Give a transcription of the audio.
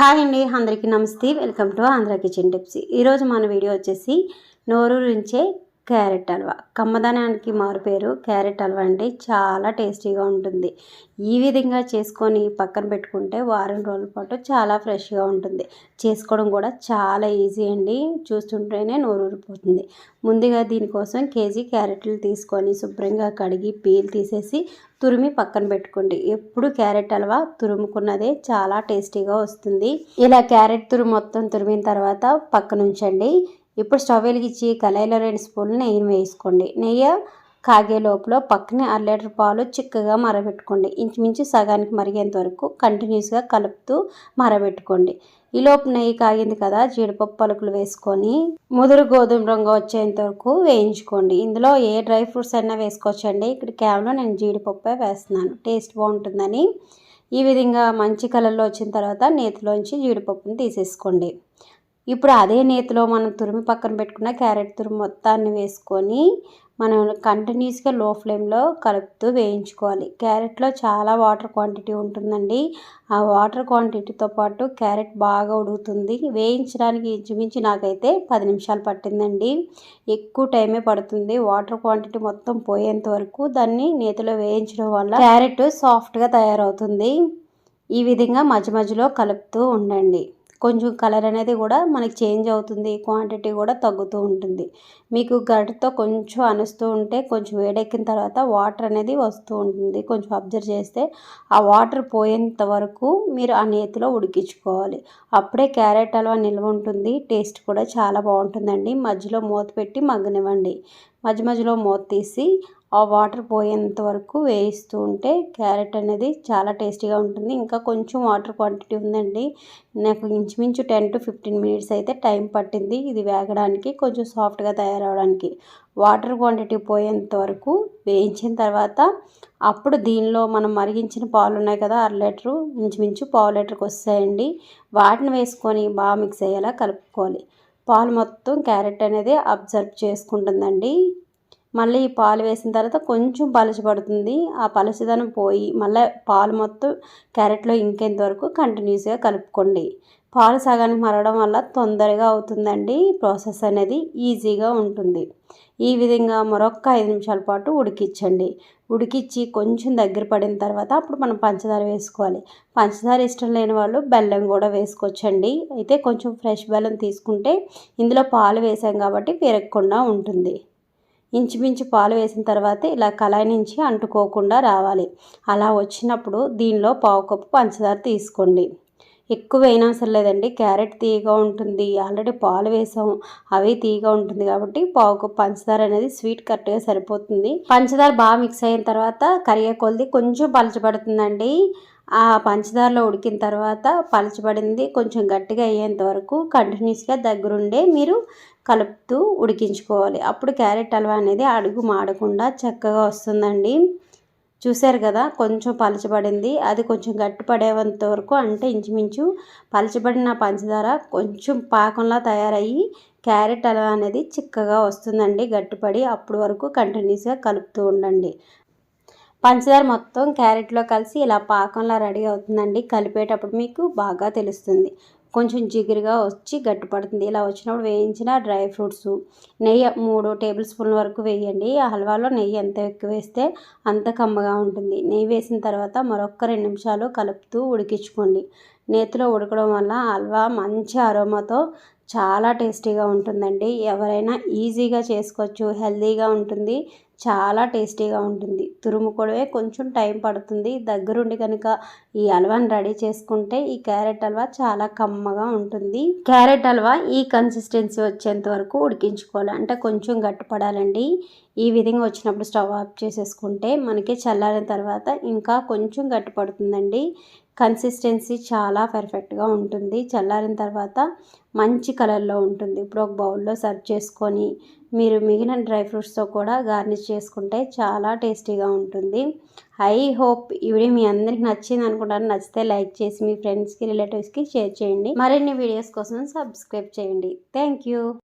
Hi అండి అందరికీ నమస్తే. Welcome to Andhra kitchen tips. ఈరోజు మన వీడియో వచ్చేసి నోరూరించే క్యారెట్ హల్వా. కమ్మదనానికి మారు పేరు క్యారెట్ హల్వా అండి చాలా టేస్టీగా ఉంటుంది. ఈ విధంగా చేసుకొని పక్కన పెట్టుకుంటే వారం రోజుల పాటు చాలా ఫ్రెష్గా ఉంటుంది. చేసుకోవడం కూడా చాలా ఈజీ అండి. చూస్తుంటేనే నోరూరిపోతుంది. ముందుగా దీనికోసం కేజీ క్యారెట్లు తీసుకొని శుభ్రంగా కడిగి పీల్ తీసేసి తురిమి పక్కన పెట్టుకోండి. ఎప్పుడు క్యారెట్ హల్వా తురుముకున్నదే చాలా టేస్టీగా వస్తుంది. ఇలా క్యారెట్ తురుము మొత్తం తురిమిన తర్వాత పక్కన ఉంచండి ఇప్పుడు స్టవ్ వెలిగించి కళాయిలో రెండు స్పూన్లు నెయ్యిని వేసుకోండి. నెయ్యి కాగే లోపల పక్కనే అర లీటర్ పాలు చిక్కగా మరబెట్టుకోండి. ఇంచుమించు సగానికి మరిగేంత వరకు కంటిన్యూస్గా కలుపుతూ మరబెట్టుకోండి. ఈ లోపు నెయ్యి కాగింది కదా జీడిపప్పు పలుకులు వేసుకొని ముదురు గోధుమ రంగు వచ్చేంత వరకు వేయించుకోండి. ఇందులో ఏ డ్రై ఫ్రూట్స్ అయినా వేసుకోవచ్చండి. ఇక్కడ కేవలం నేను జీడిపప్పే వేస్తున్నాను. టేస్ట్ బాగుంటుందని. ఈ విధంగా మంచి కలర్లో వచ్చిన తర్వాత నేతిలోంచి జీడిపప్పుని తీసేసుకోండి. ఇప్పుడు అదే నేతిలో మనం తురిమి పక్కన పెట్టుకున్న క్యారెట్ తురిమి మొత్తాన్ని వేసుకొని మనం కంటిన్యూస్గా లో ఫ్లేమ్లో కలుపుతూ వేయించుకోవాలి. క్యారెట్లో చాలా వాటర్ క్వాంటిటీ ఉంటుందండి. ఆ వాటర్ క్వాంటిటీతో పాటు క్యారెట్ బాగా ఉడుకుతుంది. వేయించడానికి ఇంచుమించి నాకైతే పది నిమిషాలు పట్టిందండి. ఎక్కువ టైమే పడుతుంది. వాటర్ క్వాంటిటీ మొత్తం పోయేంత వరకు దాన్ని నేతిలో వేయించడం వల్ల క్యారెట్ సాఫ్ట్గా తయారవుతుంది. ఈ విధంగా మధ్య మధ్యలో కలుపుతూ ఉండండి. కొంచెం కలర్ అనేది కూడా మనకి చేంజ్ అవుతుంది క్వాంటిటీ కూడా తగ్గుతూ ఉంటుంది. మీకు గడ్డతో కొంచెం అనుస్తూ ఉంటే కొంచెం వేడెక్కిన తర్వాత వాటర్ అనేది వస్తూ ఉంటుంది. కొంచెం అబ్జర్వ్ చేస్తే ఆ వాటర్ పోయేంత వరకు మీరు ఆ నేతిలో ఉడికించుకోవాలి. అప్పుడే క్యారెట్ హల్వా నిల్వ ఉంటుంది టేస్ట్ కూడా చాలా బాగుంటుందండి. మధ్యలో మూత పెట్టి మగ్గనివ్వండి. మధ్య మధ్యలో మూత తీసి ఆ వాటర్ పోయేంత వరకు వేయిస్తూ ఉంటే క్యారెట్ అనేది చాలా టేస్టీగా ఉంటుంది. ఇంకా కొంచెం వాటర్ క్వాంటిటీ ఉందండి. నాకు ఇంచుమించు టెన్ టు ఫిఫ్టీన్ మినిట్స్ అయితే టైం పట్టింది ఇది వేగడానికి కొంచెం సాఫ్ట్గా తయారవడానికి. వాటర్ క్వాంటిటీ పోయేంత వరకు వేయించిన తర్వాత అప్పుడు దీనిలో మనం మరిగించిన పాలు ఉన్నాయి కదా అర లీటరు ఇంచుమించు పావు లీటర్కి వస్తాయండి. వాటిని వేసుకొని బాగా మిక్స్ అయ్యేలా కలుపుకోవాలి. పాలు మొత్తం క్యారెట్ అనేది అబ్జర్వ్ చేసుకుంటుందండి. మళ్ళీ ఈ పాలు వేసిన తర్వాత కొంచెం పలుచబడుతుంది ఆ పలుచదనం పోయి మళ్ళీ పాలు మొత్తం క్యారెట్లో ఇంకేంత వరకు కంటిన్యూస్గా కలుపుకోండి. పాలు సగానికి మరగడం వల్ల తొందరగా అవుతుందండి ప్రాసెస్ అనేది ఈజీగా ఉంటుంది. ఈ విధంగా మరొక ఐదు నిమిషాల పాటు ఉడికించండి. ఉడికిచ్చి కొంచెం దగ్గర పడిన తర్వాత అప్పుడు మనం పంచదార వేసుకోవాలి. పంచదార ఇష్టం లేని వాళ్ళు బెల్లం కూడా వేసుకోవచ్చండి. అయితే కొంచెం ఫ్రెష్ బెల్లం తీసుకుంటే ఇందులో పాలు వేసాం కాబట్టి విరగకుండా ఉంటుంది. ఇంచుమించు పాలు వేసిన తర్వాత ఇలా కళాయి నుంచి అంటుకోకుండా రావాలి. అలా వచ్చినప్పుడు దీనిలో పావు కప్పు పంచదార తీసుకోండి. ఎక్కువ వేయనవసరం లేదండి క్యారెట్ తీయగా ఉంటుంది. ఆల్రెడీ పాలు వేసాము అవి తీయగా ఉంటుంది కాబట్టి పావు కప్పు పంచదార అనేది స్వీట్ కరెక్ట్గా సరిపోతుంది. పంచదార బాగా మిక్స్ అయిన తర్వాత కరిగే కొలిది కొంచెం పలచబడుతుందండి. ఆ పంచదారలో ఉడికిన తర్వాత పలచబడింది. కొంచెం గట్టిగా అయ్యేంత వరకు కంటిన్యూస్గా దగ్గరుండే మీరు కలుపుతూ ఉడికించుకోవాలి. అప్పుడు క్యారెట్ హల్వా అనేది అడుగు మాడకుండా చక్కగా వస్తుందండి. చూశారు కదా కొంచెం పలచబడింది. అది కొంచెం గట్టిపడేంత వరకు అంటే ఇంచుమించు పలచబడిన పంచదార కొంచెం పాకంలా తయారయ్యి క్యారెట్ హల్వా అనేది చిక్కగా వస్తుందండి. గట్టిపడి అప్పుడు వరకు కంటిన్యూస్గా కలుపుతూ ఉండండి. పంచదార మొత్తం క్యారెట్లో కలిసి ఇలా పాకంలా రెడీ అవుతుందండి. కలిపేటప్పుడు మీకు బాగా తెలుస్తుంది. కొంచెం జిగురుగా వచ్చి గట్టిపడుతుంది ఇలా వచ్చినప్పుడు వేయించిన డ్రై ఫ్రూట్స్ నెయ్యి మూడు టేబుల్ స్పూన్ల వరకు వేయండి. ఆ హల్వాలో నెయ్యి ఎంత ఎక్కువ వేస్తే అంత కమ్మగా ఉంటుంది. నెయ్యి వేసిన తర్వాత మరొక రెండు నిమిషాలు కలుపుతూ ఉడికించుకోండి. నేతిలో ఉడకడం వల్ల హల్వా మంచి అరోమాతో చాలా టేస్టీగా ఉంటుందండి. ఎవరైనా ఈజీగా చేసుకోవచ్చు హెల్తీగా ఉంటుంది. చాలా టేస్టీగా ఉంటుంది. తురుముకోవడమే కొంచెం టైం పడుతుంది. దగ్గరుండి కనుక ఈ హల్వాని రెడీ చేసుకుంటే ఈ క్యారెట్ హల్వా చాలా కమ్మగా ఉంటుంది. క్యారెట్ హల్వా ఈ కన్సిస్టెన్సీ వచ్చేంత వరకు ఉడికించుకోవాలి. అంటే కొంచెం గట్టిపడాలండి. ఈ విధంగా వచ్చినప్పుడు స్టవ్ ఆఫ్ చేసేసుకుంటే మనకి చల్లారిన తర్వాత ఇంకా కొంచెం గట్టిపడుతుందండి కన్సిస్టెన్సీ చాలా పర్ఫెక్ట్గా ఉంటుంది. చల్లారిన తర్వాత మంచి కలర్లో ఉంటుంది. ఇప్పుడు ఒక బౌల్లో సర్వ్ చేసుకొని మీరు మిగిలిన డ్రై ఫ్రూట్స్తో కూడా గార్నిష్ చేసుకుంటే చాలా టేస్టీగా ఉంటుంది. ఐ హోప్ ఈ వీడియో మీ అందరికి నచ్చింది అనుకుంటాను. నచ్చితే లైక్ చేసి మీ ఫ్రెండ్స్కి రిలేటివ్స్కి షేర్ చేయండి. మరిన్ని వీడియోస్ కోసం సబ్స్క్రైబ్ చేయండి. Thank you